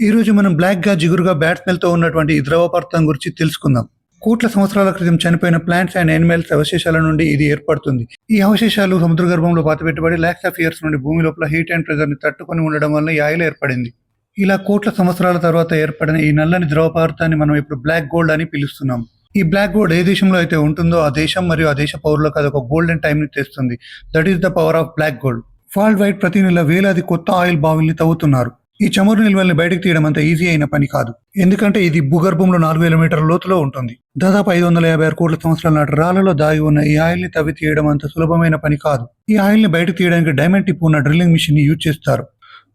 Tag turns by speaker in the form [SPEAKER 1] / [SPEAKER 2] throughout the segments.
[SPEAKER 1] ఈ రోజు మనం బ్లాక్గా జిగురుగా బ్యాట్స్మెన్తో ఉన్నటువంటి ఈ ద్రవ పదార్థం గురించి తెలుసుకుందాం. కోట్ల సంవత్సరాల క్రితం చనిపోయిన ప్లాంట్స్ అండ్ యానిమల్స్ అవశేషాల నుండి ఇది ఏర్పడుతుంది. ఈ అవశేషాలు సముద్ర గర్భంలో పాతపెట్టబడి ల్యాక్స్ ఆఫ్ ఇయర్స్ నుండి భూమి లోపల హీట్ అండ్ ప్రెజర్ని తట్టుకొని ఉండడం వల్ల ఈ ఆయిల్ ఏర్పడింది. ఇలా కోట్ల సంవత్సరాల తర్వాత ఏర్పడిన ఈ నల్లని ద్రవ పదార్థాన్ని మనం ఇప్పుడు బ్లాక్ గోల్డ్ అని పిలుస్తున్నాం. ఈ బ్లాక్ గోల్డ్ ఏ దేశంలో అయితే ఉంటుందో ఆ దేశం మరియు ఆ దేశ పౌరులకు అది ఒక గోల్డెన్ టైం ని తెస్తుంది. That is the power of black gold world wide ప్రతి నెల వేలాది కొత్త ఆయిల్ బావిల్ని తవ్వుతున్నారు. ఈ చమురు నిల్వల్ని బయటకు తీయడం అంత ఈజీ అయిన పని కాదు. ఎందుకంటే ఇది భూగర్భంలో నాలుగు వేల మీటర్ల లోతులో ఉంటుంది. దాదాపు ఐదు వందల యాభై ఆరు కోట్ల సంవత్సరాల నాటి రాళ్ళలో దాగి ఉన్న ఈ ఆయిల్ని తవ్వి తీయడం అంత సులభమైన పని కాదు. ఈ ఆయిల్ని బయటకు తీయడానికి డైమండ్ టిప్ ఉన్న డ్రిల్లింగ్ మిషన్ని యూజ్ చేస్తారు.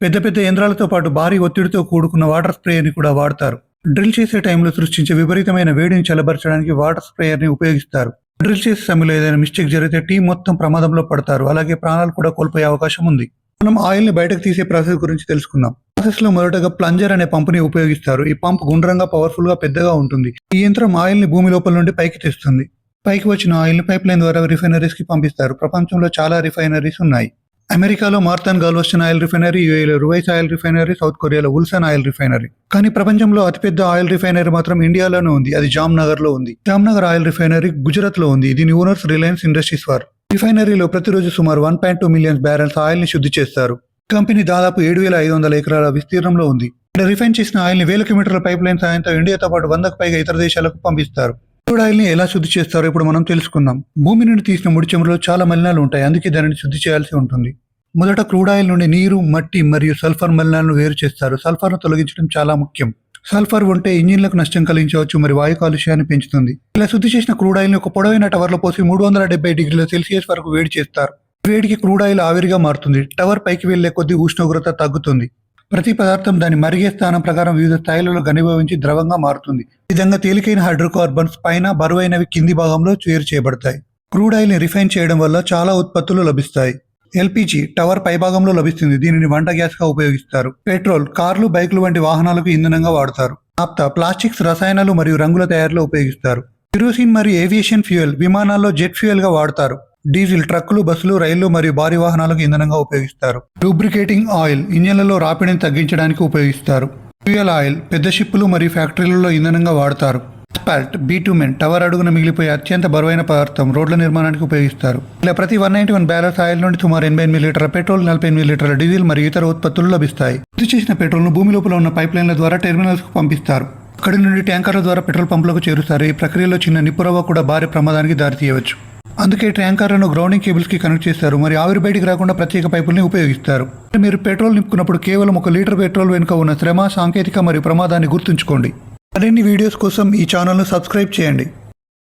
[SPEAKER 1] పెద్ద పెద్ద యంత్రాలతో పాటు భారీ ఒత్తిడితో కూడుకున్న వాటర్ స్ప్రేయర్ని కూడా వాడతారు. డ్రిల్ చేసే టైంలో సృష్టించే విపరీతమైన వేడిని చల్లబరచడానికి వాటర్ స్ప్రేయర్ని ఉపయోగిస్తారు. డ్రిల్ చేసే సమయంలో ఏదైనా మిస్టేక్ జరిగితే టీం మొత్తం ప్రమాదంలో పడతారు. అలాగే ప్రాణాలు కూడా కోల్పోయే అవకాశం ఉంది. మనం ఆయిల్ని బయటకు తీసే ప్రాసెస్ గురించి తెలుసుకుందాం. ప్రాసెస్ మొదటగా ప్లంజర్ అనే పంపుని ఉపయోగిస్తారు. ఈ పంప్ గుండ్రంగా పవర్ఫుల్గా పెద్దగా ఉంటుంది. ఈ యంత్రం ఆయిల్ని భూమి లోపల నుండి పైకి తెస్తుంది. పైకి వచ్చిన ఆయిల్ని పైప్ లైన్ ద్వారా రిఫైనరీస్కి పంపిస్తారు. ప్రపంచంలో చాలా రిఫైనరీస్ ఉన్నాయి. అమెరికాలో మార్తన్ గాల్వస్టన్ ఆయిల్ రిఫైనరీ యూఏలో రువైస్ ఆయిల్ రిఫైనరీ సౌత్ కొరియాలో ఉల్సన్ ఆయిల్ రిఫైనరీ. కానీ ప్రపంచంలో అతిపెద్ద ఆయిల్ రిఫైనరీ మాత్రం ఇండియాలోనే ఉంది. అది జామ్నగర్లో ఉంది. జామ్నగర్ ఆయిల్ రిఫైనరీ గుజరాత్లో ఉంది. దీని ఓనర్స్ రిలయన్స్ ఇండస్ట్రీస్ వారు. రిఫైనరీలో ప్రతిరోజు సుమారు one point two million barrels ఆయిల్ని శుద్ధి చేస్తారు. కంపెనీ దాదాపు ఏడు వేల ఐదు వందల ఎకరాల విస్తీర్ణంలో ఉంది. ఇక్కడ రిఫైన్ చేసిన ఆయిల్ని వేల కిలోమీటర్ల పైప్ లైన్ సాయంతో ఇండియాతో పాటు వందకు పైగా ఇతర దేశాలకు పంపిస్తారు. క్రూడ్ ఆయిల్ని ఎలా శుద్ధి చేస్తారో ఇప్పుడు మనం తెలుసుకుందాం. భూమి నుండి తీసిన ముడి చమురులో చాలా మలినాలు ఉంటాయి. అందుకే దానిని శుద్ధి చేయాల్సి ఉంటుంది. మొదట క్రూడ్ ఆయిల్ నుండి నీరు మట్టి మరియు సల్ఫర్ మలినాలను వేరు చేస్తారు. సల్ఫర్ను తొలగించడం చాలా ముఖ్యం. సల్ఫర్ ఉంటే ఇంజిన్లకు నష్టం కలిగించవచ్చు మరి వాయు కాలుష్యాన్ని పెంచుతుంది. ఇలా శుద్ధి చేసిన క్రూడ్ ఆయిల్ ఒక పొడవైన టవర్లో పోసి మూడు వందల డెబ్బై డిగ్రీల సెల్సియస్ వరకు వేడి చేస్తారు. వేడికి క్రూడ్ ఆయిల్ ఆవిరిగా మారుతుంది. టవర్ పైకి వెళ్ళే కొద్దీ ఉష్ణోగ్రత తగ్గుతుంది. ప్రతి పదార్థం దాని మరిగే స్థానం ప్రకారం వివిధ స్థాయిలలో ఘనీభవించి ద్రవంగా మారుతుంది. విధంగా తేలికైన హైడ్రోకార్బన్స్ పైన బరువైనవి కింది భాగంలో చేరు చేయబడతాయి. క్రూడ్ ఆయిల్ని రిఫైన్ చేయడం వల్ల చాలా ఉత్పత్తులు లభిస్తాయి. ఎల్పిజి టవర్ పైభాగంలో లభిస్తుంది. దీనిని వంట గ్యాస్గా ఉపయోగిస్తారు. పెట్రోల్ కార్లు బైకులు వంటి వాహనాలకు ఇంధనంగా వాడతారు. నాప్తా ప్లాస్టిక్స్ రసాయనాలు మరియు రంగుల తయారీలో ఉపయోగిస్తారు. కిరోసిన్ మరియు ఏవియేషన్ ఫ్యూయల్ విమానాల్లో జెట్ ఫ్యూయల్గా వాడతారు. డీజిల్ ట్రక్కులు బస్సులు రైళ్ళు మరియు భారీ వాహనాలకు ఇంధనంగా ఉపయోగిస్తారు. లూబ్రికేటింగ్ ఆయిల్ ఇంజన్లలో రాపిడిని తగ్గించడానికి ఉపయోగిస్తారు. ఫ్యూయల్ ఆయిల్ పెద్ద షిప్పులు మరియు ఫ్యాక్టరీలలో ఇంధనంగా వాడతారు. అస్పాల్ట్ బీటూమెన్ టవర్ అడుగున మిగిలిపోయే అత్యంత బరువైన పదార్థం రోడ్ల నిర్మాణానికి ఉపయోగిస్తారు. ఇలా ప్రతి one ninety one balance oil నుండి సుమారు ఎనభై ఎనిమిది లీటర్ల పెట్రోల్ నలభై ఎనిమిది లీటర్ల డీజిల్ మరియు ఇతర ఉత్పత్తులు లభిస్తాయి. శుద్ధి చేసిన పెట్రోల్ను భూమి లోపల ఉన్న పైప్ లైన్ల ద్వారా టెర్మినల్స్కు పంపిస్తారు. అక్కడి నుండి ట్యాంకర్ల ద్వారా పెట్రోల్ పంపులకు చేరుస్తారు. ఈ ప్రక్రియలో చిన్న నిప్పురవ్వ కూడా భారీ ప్రమాదానికి దారితీయవచ్చు. అందుకే ట్యాంకర్లను గ్రౌండింగ్ కేబుల్స్కి కనెక్ట్ చేస్తారు. మరి ఆవిరి బయటికి రాకుండా ప్రత్యేక పైపుల్ని ఉపయోగిస్తారు. మీరు పెట్రోల్ నింపుకున్నప్పుడు కేవలం ఒక లీటర్ పెట్రోల్ వెనుక ఉన్న శ్రమ సాంకేతిక మరియు ప్రమాదాన్ని గుర్తుంచుకోండి. మరిన్ని వీడియోస్ కోసం ఈ ఛానల్ను సబ్స్క్రైబ్ చేయండి.